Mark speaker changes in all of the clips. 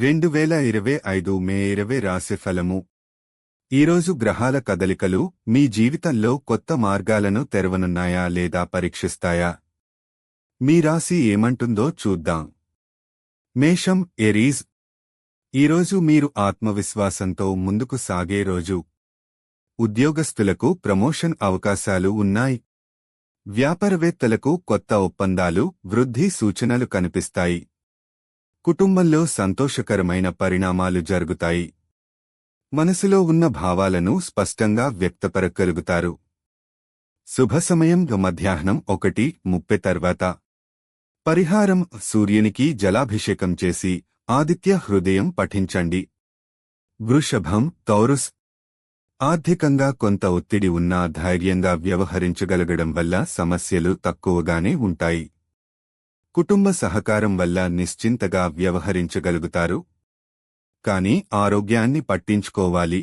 Speaker 1: రెండు వేల ఇరవై ఐదు మే ఇరవై రాశి ఫలము. ఈరోజు గ్రహాల కదలికలు మీ జీవితంలో కొత్త మార్గాలను తెరవనున్నాయా లేదా పరీక్షిస్తాయా? మీ రాశి ఏమంటుందో చూద్దాం. మేషం ఎరీజ్ ఈరోజు మీరు ఆత్మవిశ్వాసంతో ముందుకు సాగే రోజు. ఉద్యోగస్తులకు ప్రమోషన్ అవకాశాలు ఉన్నాయి. వ్యాపారవేత్తలకు కొత్త ఒప్పందాలు వృద్ధి సూచనలు కనిపిస్తాయి. కుటుంబంలో సంతోషకరమైన పరిణామాలు జరుగుతాయి. మనసులో ఉన్న భావాలను స్పష్టంగా వ్యక్తపరగలుగుతారు శుభ సమయం మధ్యాహ్నం ఒకటి ముప్పై తర్వాత. పరిహారం సూర్యునికి జలాభిషేకం చేసి ఆదిత్య హృదయం పఠించండి. వృషభం తౌరుస్. ఆర్థికంగా కొంత ఒత్తిడి ఉన్నా ధైర్యంగా వ్యవహరించగలగడం వల్ల సమస్యలు తక్కువగానే ఉంటాయి. కుటుంబ సహకారం వల్ల నిశ్చింతగా వ్యవహరించగలుగుతారు. కాని ఆరోగ్యాన్ని పట్టించుకోవాలి.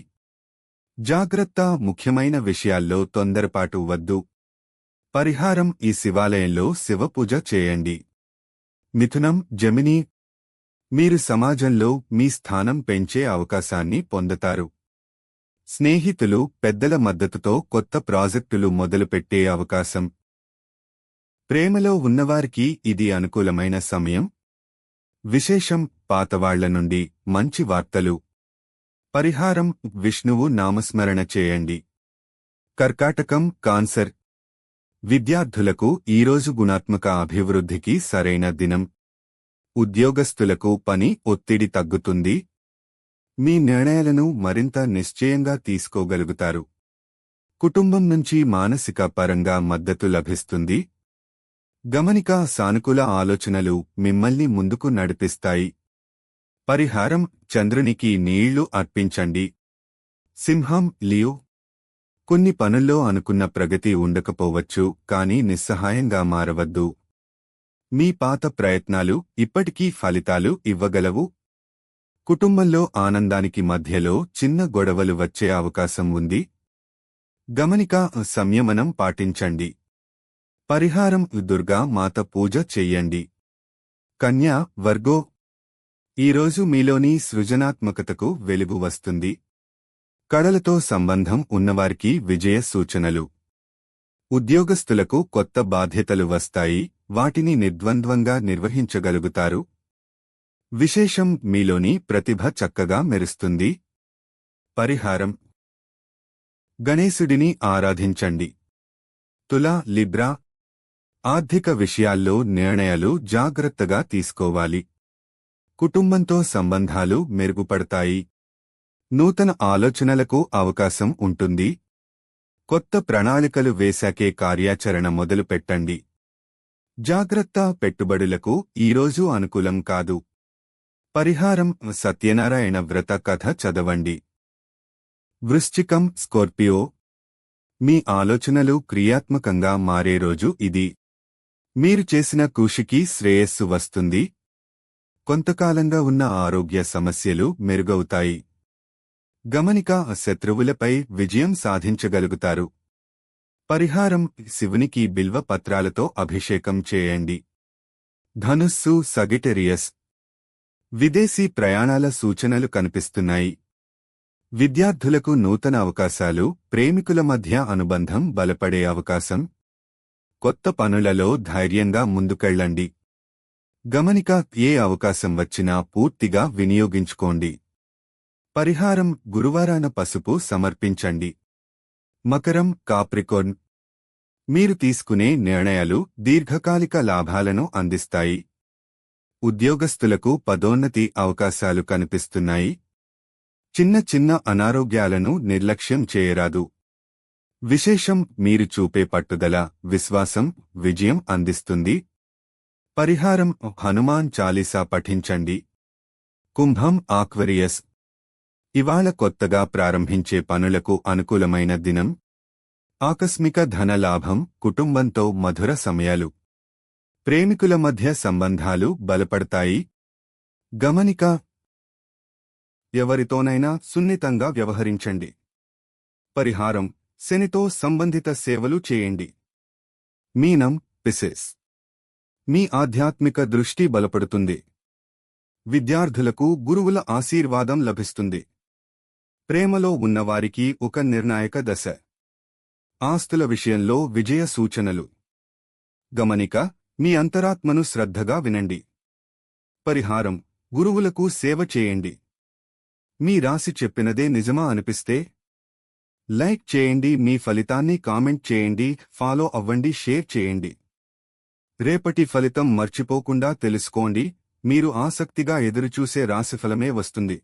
Speaker 1: జాగ్రత్త ముఖ్యమైన విషయాల్లో తొందరపాటు వద్దు. పరిహారం ఈ శివాలయంలో శివపూజ చేయండి. మిథునం జమిని మీరు సమాజంలో మీ స్థానం పెంచే అవకాశాన్ని పొందుతారు. స్నేహితులు పెద్దల మద్దతుతో కొత్త ప్రాజెక్టులు మొదలుపెట్టే అవకాశం. ప్రేమలో ఉన్నవారికి ఇది అనుకూలమైన సమయం. విశేషం పాతవాళ్ళ నుండి మంచి వార్తలు. పరిహారం విష్ణువు నామస్మరణ చేయండి. కర్కాటకం కాన్సర్. విద్యార్థులకు ఈరోజు గుణాత్మక అభివృద్ధికి సరైన దినం. ఉద్యోగస్తులకు పని ఒత్తిడి తగ్గుతుంది. మీ నిర్ణయాలను మరింత నిశ్చయంగా తీసుకోగలుగుతారు. కుటుంబం నుంచి మానసిక పరంగా మద్దతు లభిస్తుంది. గమనిక సానుకూల ఆలోచనలు మిమ్మల్ని ముందుకు నడిపిస్తాయి. పరిహారం చంద్రునికి నీళ్ళు అర్పించండి. సింహం లియో. కొన్ని పనుల్లో అనుకున్న ప్రగతి ఉండకపోవచ్చు కానీ నిస్సహాయంగా మారవద్దు. మీ పాత ప్రయత్నాలు ఇప్పటికీ ఫలితాలు ఇవ్వగలవు. కుటుంబంలో ఆనందానికి మధ్యలో చిన్న గొడవలు వచ్చే అవకాశం ఉంది. గమనిక సంయమనం పాటించండి. పరిహారం దుర్గా మాత పూజ చెయ్యండి. కన్యా వర్గో! ఈరోజు మీలోని సృజనాత్మకతకు వెలుగు వస్తుంది. కళలతో సంబంధం ఉన్నవారికి విజయ సూచనలు. ఉద్యోగస్తులకు కొత్త బాధ్యతలు వస్తాయి వాటిని నిర్ద్వంద్వంగా నిర్వహించగలుగుతారు. విశేషం మీలోని ప్రతిభ చక్కగా మెరుస్తుంది. పరిహారం. గణేశుడిని ఆరాధించండి. తులా లిబ్రా ఆర్థిక విషయాల్లో నిర్ణయాలు జాగ్రత్తగా తీసుకోవాలి. కుటుంబంతో సంబంధాలు మెరుగుపడతాయి. నూతన ఆలోచనలకు అవకాశం ఉంటుంది. కొత్త ప్రణాళికలు వేశాకే కార్యాచరణ మొదలుపెట్టండి. జాగ్రత్త పెట్టుబడులకు ఈరోజు అనుకూలం కాదు. పరిహారం సత్యనారాయణ వ్రత కథ చదవండి. వృశ్చికం స్కోర్పియో. మీ ఆలోచనలు క్రియాత్మకంగా మారే రోజు ఇది. మీరు చేసిన కృషికి శ్రేయస్సు వస్తుంది. కొంతకాలంగా ఉన్న ఆరోగ్య సమస్యలు మెరుగవుతాయి. గమనిక శత్రువులపై విజయం సాధించగలుగుతారు. పరిహారం శివునికి బిల్వ పత్రాలతో అభిషేకం చేయండి. ధనుస్సు సగిటెరియస్. విదేశీ ప్రయాణాల సూచనలు కనిపిస్తున్నాయి. విద్యార్థులకు నూతన అవకాశాలు ప్రేమికుల మధ్య అనుబంధం బలపడే అవకాశం కొత్త పనులలో ధైర్యంగా ముందుకెళ్ళండి. గమనిక ఏ అవకాశం వచ్చినా పూర్తిగా వినియోగించుకోండి. పరిహారం గురువారాన పసుపు సమర్పించండి. మకరం కాప్రికోన్ మీరు తీసుకునే నిర్ణయాలు దీర్ఘకాలిక లాభాలను అందిస్తాయి. ఉద్యోగస్తులకు పదోన్నతి అవకాశాలు కనిపిస్తున్నాయి. చిన్న చిన్న అనారోగ్యాలను నిర్లక్ష్యం చేయరాదు. విశేషం మీరు చూపే పట్టుదల విశ్వాసం విజయం అందిస్తుంది. పరిహారం హనుమాన్ చాలీసా పఠించండి. కుంభం ఆక్వరియస్. ఇవాళ కొత్తగా ప్రారంభించే పనులకు అనుకూలమైన దినం. ఆకస్మిక ధన లాభం కుటుంబంతో మధుర సమయాలు. ప్రేమికుల మధ్య సంబంధాలు బలపడతాయి. గమనిక. ఎవరితోనైనా సున్నితంగా వ్యవహరించండి. పరిహారం. శనితో సంబంధిత సేవలు చేయండి. మీనం పిసెస్. మీ ఆధ్యాత్మిక దృష్టి బలపడుతుంది. విద్యార్థులకు గురువుల ఆశీర్వాదం లభిస్తుంది. ప్రేమలో ఉన్నవారికి ఒక నిర్ణాయక దశ. ఆస్తుల విషయంలో విజయ సూచనలు. గమనిక మీ అంతరాత్మను శ్రద్ధగా వినండి. పరిహారం గురువులకు సేవ చేయండి. మీ రాశి చెప్పినదే నిజమా అనిపిస్తే లైక్ చేయండి మీ ఫలితాన్ని కామెంట్ చేయండి ఫాలో అవ్వండి షేర్ చేయండి. రేపటి ఫలితం మర్చిపోకుండా తెలుసుకోండి మీరు ఆసక్తిగా ఎదురుచూసే రాశిఫలమే వస్తుంది.